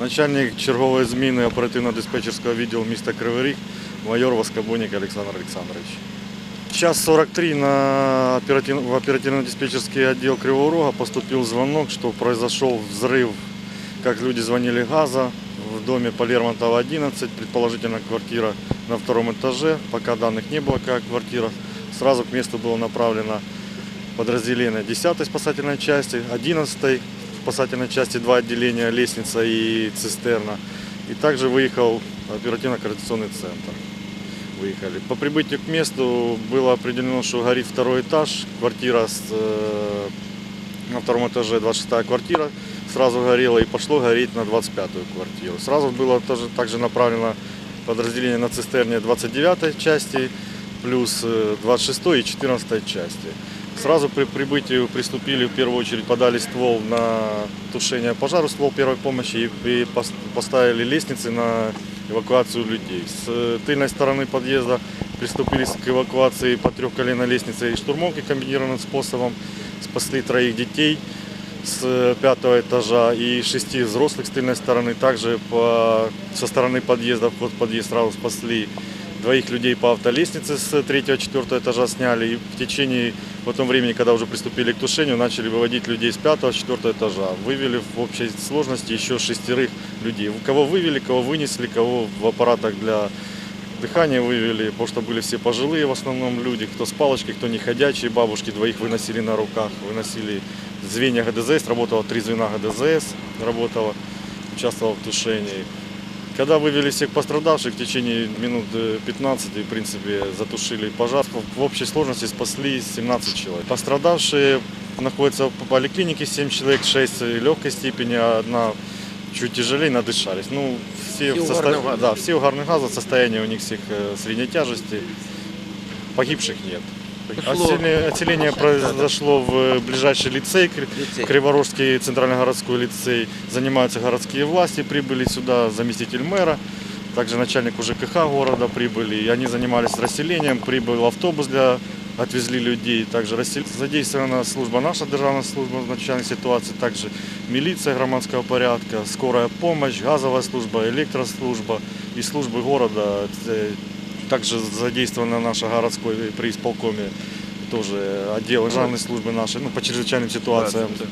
Начальник чергової зміни оперативно-диспетчерського відділу міста Кривий Ріг, майор Воскобойник Олександр Олександрович. Час 43 на оператив- в оперативно-диспетчерский отдел Кривого Рога поступил звонок, что произошел взрыв, как люди звонили газа в доме по Лермонтова 11, предположительно квартира на втором этаже, пока данных не было, как квартира. Сразу к месту было направлено подразделение 10-й спасательной части, 11-й спасательной части два отделения, лестница и цистерна. И также выехал оперативно-координационный центр. Выехали. По прибытию к месту было определено, что горит второй этаж, квартира с, э, на втором этаже 26 квартира сразу горела и пошло гореть на 25 квартиру. Сразу было тоже, также направлено подразделение на цистерне 29 части плюс э, 26 и 14 части. Сразу при прибытии приступили, в первую очередь подали ствол на тушение пожара, ствол первой помощи и, и пос- поставили лестницы на эвакуацию людей. С э, тыльной стороны подъезда приступили к эвакуации по трехколенной лестнице и штурмовки комбинированным способом. Спасли троих детей с э, пятого этажа и шести взрослых с тыльной стороны. Также по, со стороны подъезда, вход в подъезд сразу спасли двоих людей по автолестнице с третьего четвертого этажа сняли. И в течение в этом времени, когда уже приступили к тушению, начали выводить людей с пятого, четвертого этажа. Вывели в общей сложности еще шестерых людей. Кого вывели, кого вынесли, кого в аппаратах для дыхания вывели, потому что были все пожилые в основном люди, кто с палочкой, кто не ходячие, бабушки двоих выносили на руках, выносили звенья ГДЗС, работало три звена ГДЗС, работало, участвовал в тушении. Когда вывели всех пострадавших, в течение минут э, 15, в принципе, затушили пожар. В общей сложности спасли 17 человек. Пострадавшие находятся в поликлинике, 7 человек, 6 легкой степени, а одна чуть тяжелее надышались. Ну, все, Все в угарного газа. да, все угарных газов, состояние у них всех э, средней тяжести. Погибших нет. Пошло. Отселение, отселение произошло в ближайший лицей, Лицей. Криворожский центрально-городской лицей. Занимаются городские власти, прибыли сюда заместитель мэра, также начальник УЖКХ города прибыли. И они занимались расселением, прибыл автобус для отвезли людей, также рассел- задействована служба, наша державная служба надзвичайных ситуаций, также милиция громадского порядка, скорая помощь, газовая служба, электрослужба и службы города. Также задействована наша городской при исполкоме тоже отдел державной службы нашей, ну, по чрезвычайным ситуациям. Да,